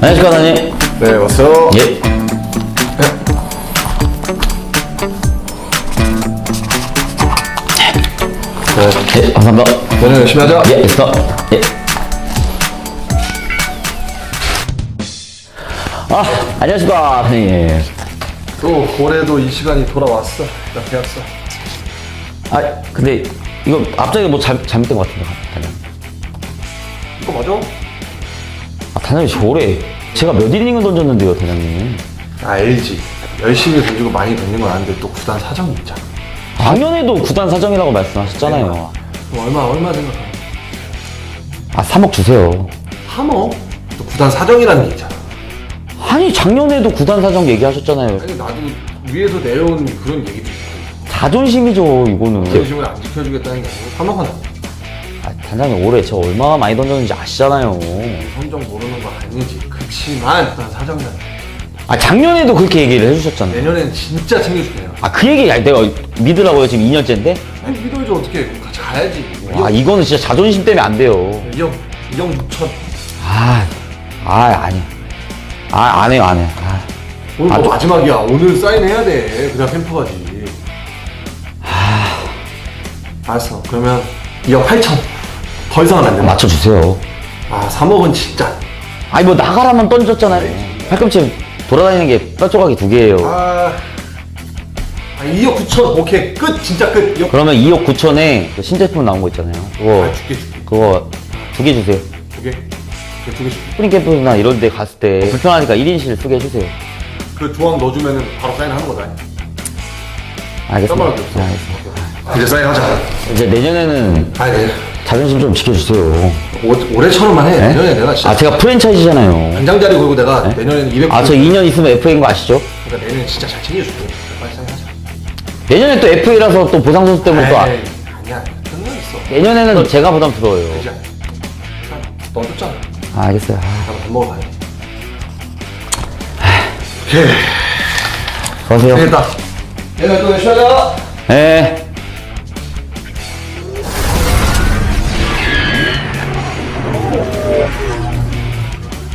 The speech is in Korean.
안녕하십니까, 사장님. 네, 왔어요. 예. 네, 예, 감사합니다. 오늘 열심히 하자. 예, 됐어. 예. 아, 안녕하십니까, 사장님. 또 올해도 이 시간이 돌아왔어. 나 계약서. 아, 근데 이거 앞자기 뭐 잘, 잘못된 것 같은데. 이거 맞아? 아, 단장님, 올해 제가 몇 이닝을 던졌는데요, 단장님. 아, 알지. 열심히 던지고 많이 던진 건 아는데 또 구단 사정이 있잖아. 작년에도 구단 사정이라고 말씀하셨잖아요. 그럼 얼마, 얼마 생각하냐? 아, 3억 주세요. 3억? 또 구단 사정이라는 게 있잖아. 아니, 작년에도 구단 사정 얘기하셨잖아요. 아니, 나도 위에서 내려온 그런 얘기도 있고. 자존심이죠, 이거는. 진심을 안 지켜주겠다는 게 아니고 3억 하나. 아, 단장님, 올해 저 얼마나 많이 던졌는지 아시잖아요. 선정 모르는 건 아니지. 그치만 구단 사정이잖아. 아, 작년에도 그렇게 얘기를 해주셨잖아요. 내년엔 진짜 챙겨줄게 내가. 아, 그 얘기 아니, 내가 믿으라고요, 지금 2년째인데? 아니, 믿어야지 어떻게 같이 가야지. 아, 이거는 진짜 자존심 때문에 안 돼요. 2억, 2억 6천. 아, 아, 아니. 아, 안 해요, 안 해요. 아, 오늘 아, 뭐 좀- 마지막이야. 오늘 사인해야 돼. 그냥 캠프 가지. 알았어. 그러면 2억 8천. 더 이상은 안 된다. 맞춰주세요. 아, 3억은 진짜. 아니, 뭐, 나가라면 던졌잖아요. 팔꿈치 돌아다니는 게 뼈조각이 두 개예요. 아, 아 2억 9천. 오케이. 끝. 진짜 끝. 2억. 그러면 2억 9천에 그 신제품 나온 거 있잖아요. 그거, 아, 줄게, 줄게. 그거 두 개 주세요. 두 개. 두개 줄게. 스프링 캠프나 이런 데 갔을 때 불편하니까 1인실 쓰게 해주세요. 그 조항 넣어주면은 바로 사인하는 거다. 알겠습니다. 딴말할 게 없어. 네, 알겠습니다. 이제 사인하자. 이제 내년에는 아니, 네. 자존심 좀 지켜주세요. 올- 올해처럼만 해. 내년에 내가 진짜. 아, 제가 프랜차이즈잖아요. 단장 자리 걸고 내가 내년에는 200. 아, 저 2년 있으면 FA인 거 아시죠? 그러니까 내년에 진짜 잘 챙겨줄게. 빨리 사인하자. 내년에 또 FA라서 또 보상 선수 때문에 또 아- 에이, 아니야. 끝났어. 내년에는 제가 부담스러워요. 되지 않아. 너 줬잖아. 아, 알겠어요. 아, 나도 밥 먹으러 가야 돼. 수고하세요. 되겠다. 내가 또 쉬어자. 네.